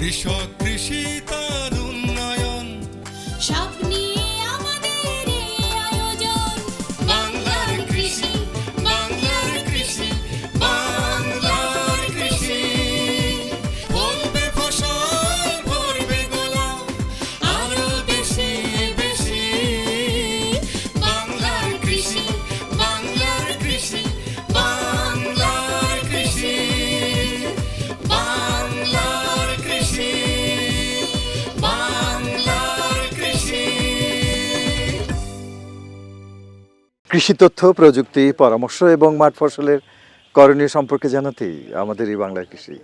কৃষক কৃষি তার কৃষি তথ্য, প্রযুক্তি, পরামর্শ এবং মাঠ ফসলের করণীয় সম্পর্কে জানাতেই আমাদের এই বাংলা কৃষি।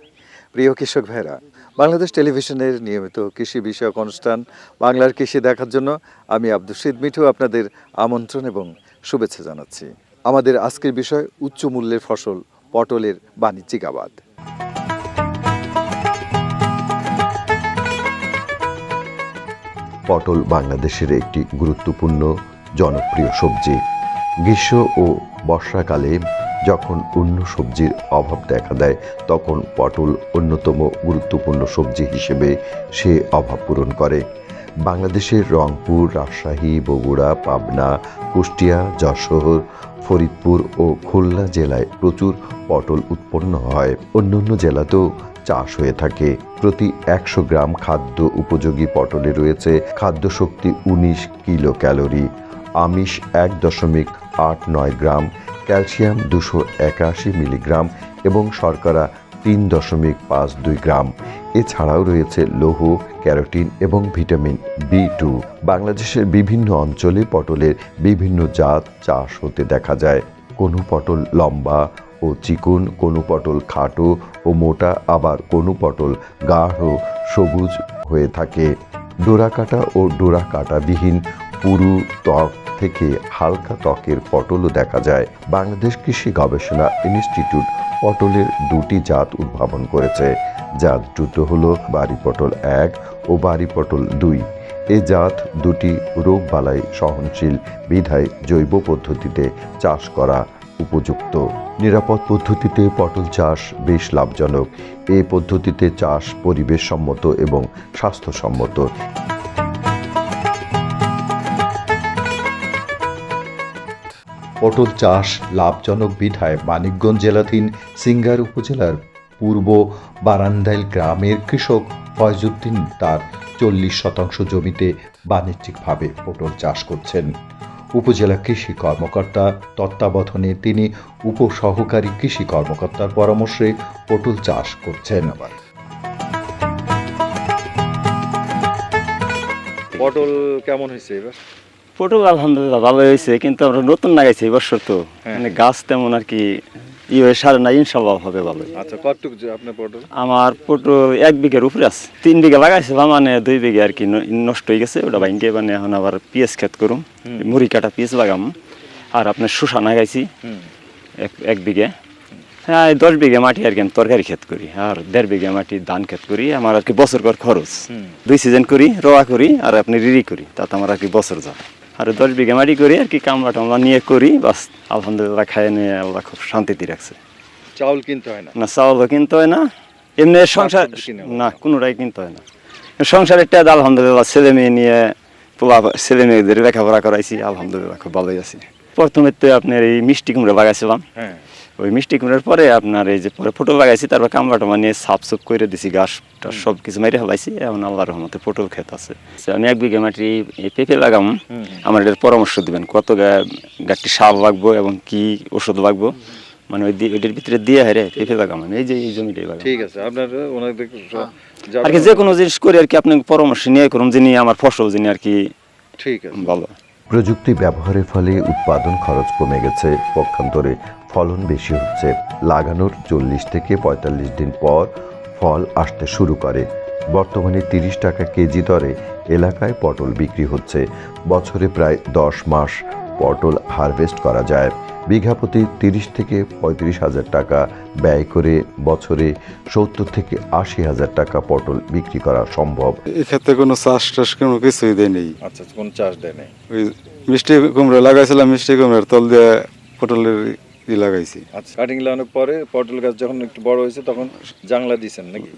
প্রিয় কৃষক ভাইরা বাংলাদেশ টেলিভিশনের নিয়মিত কৃষি বিষয়ক অনুষ্ঠান বাংলার কৃষি দেখার জন্য আমি আব্দুল শীদ মিঠু আপনাদের আমন্ত্রণ এবং শুভেচ্ছা জানাচ্ছি। আমাদের আজকের বিষয়, উচ্চ মূল্যের ফসল, পটলের বাণিজ্যিক আবাদ। পটল বাংলাদেশের একটি গুরুত্বপূর্ণ, জনপ্রিয় সবজি। গ্রীষ্ম ও বর্ষাকালে যখন অন্য সবজির অভাব দেখা দেয়, তখন পটল অন্যতম গুরুত্বপূর্ণ সবজি হিসেবে সে অভাব পূরণ করে। বাংলাদেশের রংপুর, রাজশাহী, বগুড়া, পাবনা, কুষ্টিয়া, যশোর, ফরিদপুর ও খুলনা জেলায় প্রচুর পটল উৎপন্ন হয়। অন্যান্য জেলাতেও চাষ হয়ে থাকে। প্রতি একশো গ্রাম খাদ্য উপযোগী পটলে রয়েছে খাদ্য শক্তি উনিশ কিলো ক্যালোরি আমিষ এক দশমিক আট নয় গ্রাম ক্যালসিয়াম দুশো একাশি মিলিগ্রাম এবং শর্করা তিন দশমিক পাঁচ দুই গ্রাম। এছাড়াও রয়েছে লৌহ, ক্যারোটিন এবং ভিটামিন বি টু। বাংলাদেশের বিভিন্ন অঞ্চলে পটলের বিভিন্ন জাত চাষ হতে দেখা যায়। কোনো পটল লম্বা ও চিকন, কোনো পটল খাটো ও মোটা, আবার কোনো পটল গাঢ় সবুজ হয়ে থাকে। ডোরা কাটা ও ডোরা কাটাবিহীন পুরু, ত্বক থেকে হালকা ত্বকের পটলও দেখা যায়। বাংলাদেশ কৃষি গবেষণা ইনস্টিটিউট পটলের দুটি জাত উদ্ভাবন করেছে। জাত দুটো হলো বাড়ি পটল এক ও বাড়ি পটল দুই। এ জাত দুটি রোগবালাই সহনশীল বিধায় জৈব পদ্ধতিতে চাষ করা উপযুক্ত। নিরাপদ পদ্ধতিতে পটল চাষ বেশ লাভজনক। এই পদ্ধতিতে চাষ পরিবেশসম্মত এবং স্বাস্থ্যসম্মত। পটল চাষ লাভজনক বিধায় মানিকগঞ্জ জেলাধীন সিঙ্গার উপজেলার পূর্ব বারান্দাইল গ্রামের কৃষক ফয়জুদ্দিন তার চল্লিশ শতাংশ জমিতে বাণিজ্যিকভাবে পটল চাষ করছেন। উপজেলা কৃষি কর্মকর্তা তত্ত্বাবধানে তিনি উপসহকারী কৃষি কর্মকর্তার পরামর্শে পটল চাষ করছেন। পটল কেমন হয়েছে এবার? পটল আলহামদুলিল্লাহ ভালো হয়েছে কিন্তু আমরা নতুন লাগাইছি এই বছর তো। মানে গাছ তেমন আর কি ই হয়ে সারে না ইনশাল্লাহ হবে ভালো আচ্ছা কতটুকু আপনার পটল? আমার পটল এক বিঘার উপরে আছে তিন বিঘা লাগাইছিলাম মানে দুই বিঘা আর কি নষ্ট হয়ে গেছে ওটা ভাঙ্গে মানে এখন আবার পিঁয়াজ ক্ষেত করুম মুড়ি কাটা পিঁয়াজ লাগাম আর আপনার শুষা লাগাইছি এক এক বিঘে। হ্যাঁ দশ বিঘা মাটি আর কি আমি তরকারি ক্ষেত করি আর দেড় বিঘা মাটি ধান ক্ষেত করি আমার আর কি বছর কর খরচ দুই সিজন করি রোয়া করি আর আপনি রিরি করি তাতে আমার আর কি বছর যায়। আর দশ বিঘা মাটি করি আর কি কামলা টামলা নিয়ে করি বাস আলহামদুলিল্লাহ খাই নিয়ে আল্লাহ খুব শান্তিতে রাখছে। চাউল কিনতে হয় না? না চাউলও কিনতে হয় না। এমনি সংসার। না। কোনোটাই কিনতে হয় না। সংসার একটা আলহামদুলিল্লাহ ছেলে মেয়ে নিয়ে পোলা ছেলে মেয়েদের লেখাপড়া করাইছি আলহামদুলিল্লাহ খুব ভালোই আছি। প্রথমে তো আপনার এই মিষ্টি কুমড়ো লাগাইছিলাম হ্যাঁ। ওই মিষ্টি কুমড়ার পরে আপনার এই যে পরে পটল লাগাইছি তারপর কামড়া টমা নিয়ে সাফ সুপ করে দিছি গাছটা সব কিছু মেরে ফেলাইছি এখন আল্লাহর রহমতে পটল ক্ষেত আছে। আচ্ছা, আমি এক বিঘা মাটি পেঁপে লাগাম আমার এটার পরামর্শ দিবেন কত গা- গাছটি সার লাগবো এবং কি ওষুধ লাগবো? মানে ওই ওইটার ভিতরে দিয়ে হারে পেঁপে লাগাম এই যে এই জমিটাই লাগাম। ঠিক আছে আপনার ওনাদের আর কি যে কোনো জিনিস করি আর কি আপনি পরামর্শ নিয়ে করুন যিনি আমার ফসল যিনি আর কি ঠিক আছে। ভালো। প্রযুক্তি ব্যবহারের ফলে উৎপাদন খরচ কমে গেছে। পক্ষান্তরে ফলন বেশি হচ্ছে। লাগানোর চল্লিশ থেকে পঁয়তাল্লিশ দিন পর ফল আসতে শুরু করে। বর্তমানে তিরিশ টাকা কেজি দরে এলাকায় পটল বিক্রি হচ্ছে। বছরে প্রায় দশ মাস পটল হারভেস্ট করা যায়। বিঘা প্রতি তিরিশ থেকে পঁয়ত্রিশ হাজার টাকা ব্যয় করে বছরে সত্তর থেকে আশি হাজার টাকা পটল বিক্রি করা সম্ভব। এক্ষেত্রে কোনো চাষ টাস কোনো কিছুই দেয় নেই। আচ্ছা কোন চাষ দেয় নাই। ওই মিষ্টি কুমড়ো লাগাইছিলাম মিষ্টি কুমড়োর তল দিয়ে পটলের ই লাগাইছি। আচ্ছা কাটিং লাগানোর পরে পটল গাছ যখন একটু বড় হয়েছে তখন জাংলা দিছেন নাকি?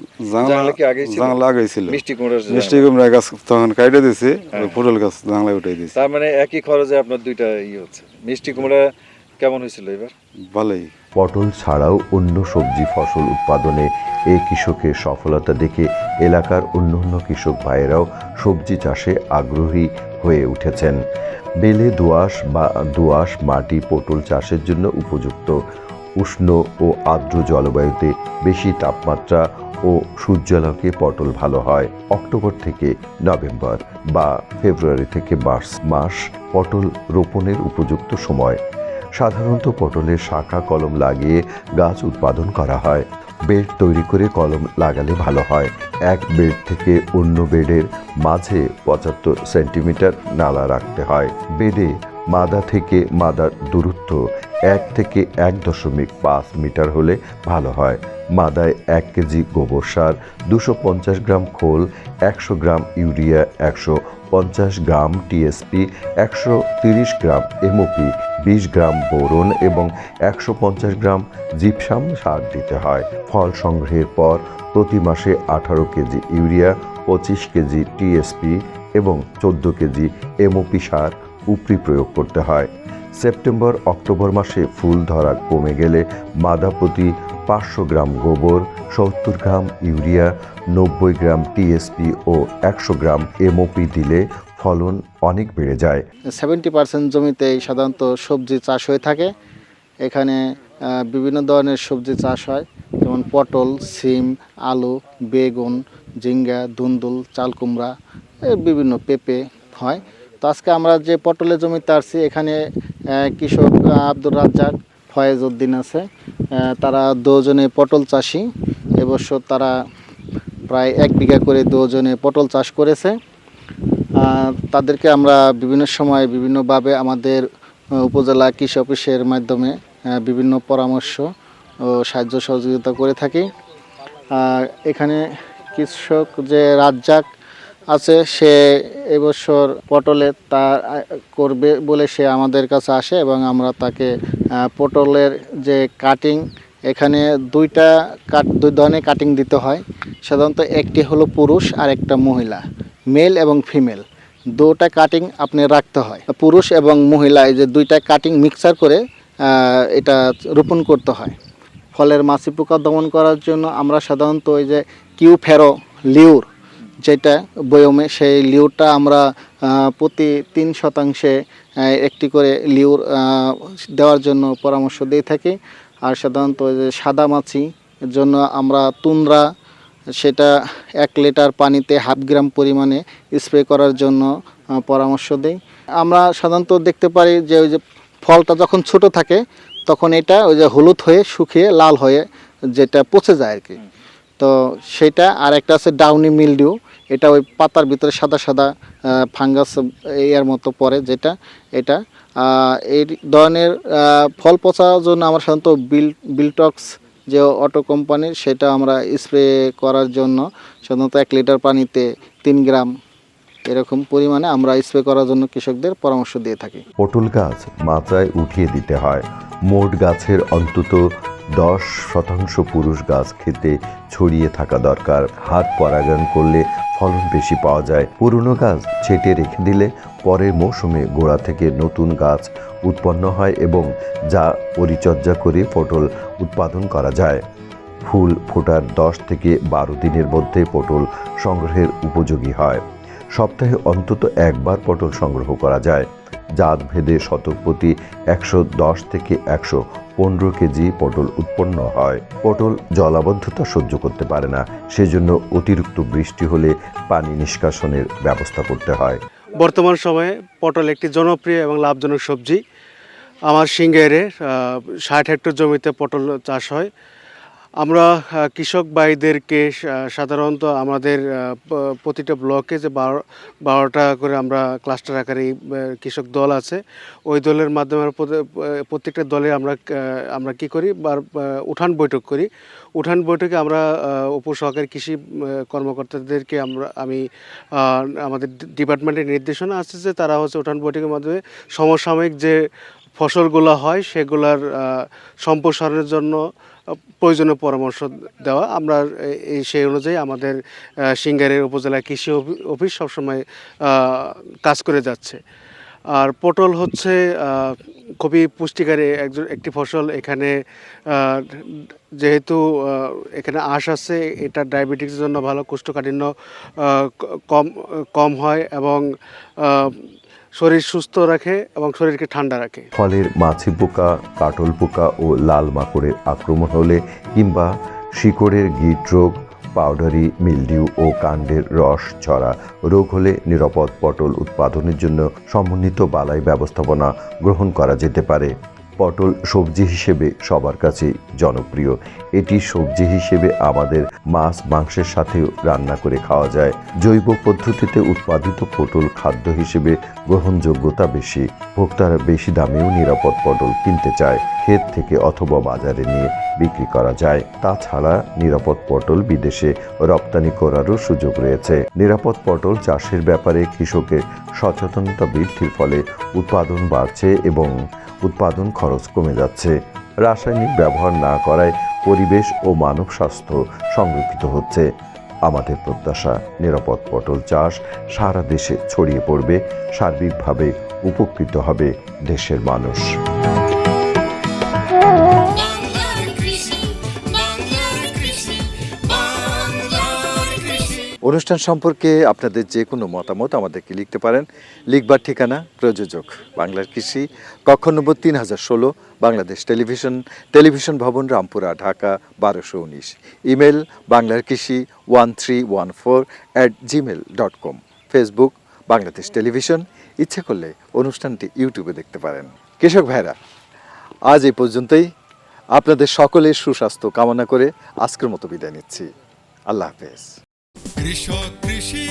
জাংলা কি আগেই ছিল? জাংলা লাগাইছিল মিষ্টি কুমড়ার মিষ্টি কুমড়া গাছ তখন কাইটে দিছি ওই পটল গাছ জাংলা উঠাই দিছি। তার মানে একই খরচে আপনার দুইটা ইয়ে হচ্ছে। মিষ্টি কুমড়া কেমন হয়েছিল এবার? ভালোই। পটল ছাড়াও অন্য সবজি ফসল উৎপাদনে এই কৃষকের সফলতা দেখে এলাকার অন্যান্য কৃষক ভাইয়েরাও সবজি চাষে আগ্রহী হয়ে উঠেছেন। বেলে দোআঁশ বা দোআঁশ মাটি পটল চাষের জন্য উপযুক্ত। উষ্ণ ও আর্দ্র জলবায়ুতে বেশি তাপমাত্রা ও সূর্যালোকে পটল ভালো হয়। অক্টোবর থেকে নভেম্বর বা ফেব্রুয়ারি থেকে মার্চ মাস পটল রোপণের উপযুক্ত সময়। সাধারণত পটলের শাখা কলম লাগিয়ে গাছ উৎপাদন করা হয়। বেড তৈরি করে কলম লাগালে ভালো হয়। এক বেড থেকে অন্য বেডের মাঝে পঁচাত্তর সেন্টিমিটার নালা রাখতে হয়। বেডে মাদা থেকে মাদার দূরত্ব এক থেকে এক দশমিক পাঁচ মিটার হলে ভালো হয়। মাদায় এক কেজি গোবর সার, দুশো পঞ্চাশ গ্রাম খোল, একশো গ্রাম ইউরিয়া, একশো পঞ্চাশ গ্রাম টিএসপি, একশো তিরিশ গ্রাম এমওপি বিশ গ্রাম বোরন এবং একশো পঞ্চাশ গ্রাম জিপসাম সার দিতে হয়। ফল সংগ্রহের পর প্রতি মাসে আঠারো কেজি ইউরিয়া, পঁচিশ কেজি টিএসপি এবং চোদ্দ কেজি এমওপি সার উপরি প্রয়োগ করতে হয়। সেপ্টেম্বর, অক্টোবর মাসে ফুল ধরা কমে গেলে মাদা প্রতি পাঁচশো গ্রাম গোবর, সত্তর গ্রাম ইউরিয়া, নব্বই গ্রাম টিএসপি ও একশো গ্রাম এমওপি দিলে ফলন অনেক বেড়ে যায়। সেভেন্টি পার্সেন্ট জমিতে সাধারণত সবজি চাষ হয়ে থাকে। এখানে বিভিন্ন ধরনের সবজি চাষ হয়। যেমন পটল, সিম, আলু, বেগুন, ঝিঙ্গা দুন্দুল চাল কুমড়া বিভিন্ন পেঁপে হয়। তো আজকে আমরা যে পটলের জমিতে আসছি, এখানে কৃষক আব্দুর রাজ্জাক ফয়েজ উদ্দিন আছে তারা দুজনে পটল চাষি। এবছর তারা প্রায় এক বিঘা করে দুজনে পটল চাষ করেছে। তাদেরকে আমরা বিভিন্ন সময় বিভিন্নভাবে আমাদের উপজেলা কৃষি অফিসের মাধ্যমে বিভিন্ন পরামর্শ ও সাহায্য সহযোগিতা করে থাকি। এখানে কৃষক যে রাজ্জাক আছে, সে এবছর পটলে তা করবে বলে সে আমাদের কাছে আসে এবং আমরা তাকে পটলের যে কাটিং এখানে দুইটা কাট দুই ধরনের কাটিং দিতে হয়। সাধারণত একটি হলো পুরুষ আর একটা মহিলা মেল এবং ফিমেল দুটা কাটিং আপনি রাখতে হয়। পুরুষ এবং মহিলা এই যে দুইটা কাটিং মিক্সার করে এটা রোপণ করতে হয়। ফলের মাছি পোকা দমন করার জন্য আমরা সাধারণত ওই যে কিউ ফেরো লিউর, যেটা বয়মে সেই লিউরটা আমরা প্রতি তিন শতাংশে একটি করে লিউর দেওয়ার জন্য পরামর্শ দিয়ে থাকি। আর সাধারণত ওই যে সাদা মাছি জন্য আমরা তুন্দ্রা সেটা এক লিটার পানিতে হাফ গ্রাম পরিমাণে স্প্রে করার জন্য পরামর্শ দিই। আমরা সাধারণত দেখতে পারি যে ওই যে ফলটা যখন ছোট থাকে, তখন এটা ওই যে হলুদ হয়ে শুকিয়ে লাল হয়ে যেটা পচে যায় আর কি তো সেটা আর একটা আছে ডাউনি মিলডিউ এটা ওই পাতার ভিতরে সাদা সাদা ফাঙ্গাস এর মতো পড়ে যেটা, এটা। এই ধরনের ফল পচার জন্য আমরা সাধারণত বিল, বিলটক্স যে অটো কোম্পানির সেটা আমরা স্প্রে করার জন্য সাধারণত এক লিটার পানিতে তিন গ্রাম এরকম পরিমাণে আমরা স্প্রে করার জন্য কৃষকদের পরামর্শ দিয়ে থাকি। পটল গাছ মাচায় উঠিয়ে দিতে হয়। মোট গাছের অন্তত দশ শতাংশ পুরুষ গাছ খেতে ছড়িয়ে থাকা দরকার। হাত পরাগায়ন করলে ফলন বেশি পাওয়া যায়। পুরনো গাছ ছেটে রেখে দিলে পরের মৌসুমে গোড়া থেকে নতুন গাছ উৎপন্ন হয় এবং যা পরিচর্যা করে পটল উৎপাদন করা যায়। ফুল ফোটার দশ থেকে বারো দিনের মধ্যে পটল সংগ্রহের উপযোগী হয়। সপ্তাহে অন্তত একবার পটল সংগ্রহ করা যায়। জাত ভেদে শতক প্রতি একশো দশ থেকে একশো পনেরো কেজি পটল উৎপন্ন হয়। পটল জলাবদ্ধতা সহ্য করতে পারে না, সেজন্য অতিরিক্ত বৃষ্টি হলে পানি নিষ্কাশনের ব্যবস্থা করতে হয়। বর্তমান সময়ে পটল একটি জনপ্রিয় এবং লাভজনক সবজি। আমার সিঙ্গাইরে ষাট হেক্টর জমিতে পটল চাষ হয়। আমরা কৃষক ভাইদেরকে সাধারণত আমাদের প্রতিটা ব্লকে যে বারো, বারোটা করে আমরা ক্লাস্টার আকারে কৃষক দল আছে, ওই দলের মাধ্যমে প্রত্যেকটা দলে আমরা আমরা কি করি? বার উঠান বৈঠক করি। উঠান বৈঠকে আমরা উপসহকারী কৃষি কর্মকর্তাদেরকে আমরা, আমি আমাদের ডিপার্টমেন্টের নির্দেশনা আসছে যে তারা হচ্ছে উঠান বৈঠকের মাধ্যমে সমসাময়িক যে ফসলগুলো হয়, সেগুলার সম্প্রসারণের জন্য প্রয়োজনীয় পরামর্শ দেওয়া। আমরা এই সেই অনুযায়ী আমাদের সিঙ্গারের উপজেলা কৃষি অফি- অফিস সবসময় কাজ করে যাচ্ছে। আর পটল হচ্ছে খুবই পুষ্টিকারী একজন, একটি ফসল। এখানে যেহেতু এখানে আঁশ আছে, এটা ডায়াবেটিসের জন্য ভালো, কোষ্ঠকাঠিন্য কম কম হয় এবং শরীর সুস্থ রাখে এবং শরীরকে ঠান্ডা রাখে। ফলের মাছি পোকা কাটল পোকা ও লাল মাকড়ের আক্রমণ হলে কিংবা শিকড়ের গিট রোগ, পাউডারি, মিলডিউ ও কাণ্ডের রস ছড়া রোগ হলে নিরাপদ পটল উৎপাদনের জন্য সমন্বিত বালাই ব্যবস্থাপনা গ্রহণ করা যেতে পারে। পটল সবজি হিসেবে সবার কাছেই জনপ্রিয়। এটি সবজি হিসেবে আমাদের মাছ, মাংসের সাথেও রান্না করে খাওয়া যায়। জৈব পদ্ধতিতে উৎপাদিত পটল খাদ্য হিসেবে গ্রহণযোগ্যতা বেশি। ভোক্তারা বেশি দামেও নিরাপদ পটল কিনতে চায়, ক্ষেত থেকে অথবা বাজারে নিয়ে বিক্রি করা যায়। তাছাড়া নিরাপদ পটল বিদেশে রপ্তানি করারও সুযোগ রয়েছে। নিরাপদ পটল চাষের ব্যাপারে কৃষকের সচেতনতা বৃদ্ধির ফলে উৎপাদন বাড়ছে এবং উৎপাদন খরচ কমে যাচ্ছে। রাসায়নিক ব্যবহার না করায় পরিবেশ ও মানব স্বাস্থ্য সংরক্ষিত হচ্ছে। আমাদের প্রত্যাশা, নিরাপদ পটল চাষ সারা দেশে ছড়িয়ে পড়বে, সার্বিকভাবে উপকৃত হবে দেশের মানুষ। অনুষ্ঠান সম্পর্কে আপনাদের যে কোনো মতামত আমাদেরকে লিখতে পারেন। লিখবার ঠিকানা প্রযোজক, বাংলার কৃষি কক্ষ নম্বর তিন হাজার ষোলো, বাংলাদেশ টেলিভিশন টেলিভিশন ভবন, রামপুরা, ঢাকা, বারোশো উনিশ। ইমেল বাংলার কৃষি one three one four at gmail dot com. Facebook, Bangladesh television. ইচ্ছে করলে অনুষ্ঠানটি ইউটিউবে দেখতে পারেন। কৃষক ভাইরা আজ এই পর্যন্তই। আপনাদের সকলের সুস্বাস্থ্য কামনা করে আজকের মতো বিদায় নিচ্ছি। আল্লাহ হাফেজ। কৃষক কৃষি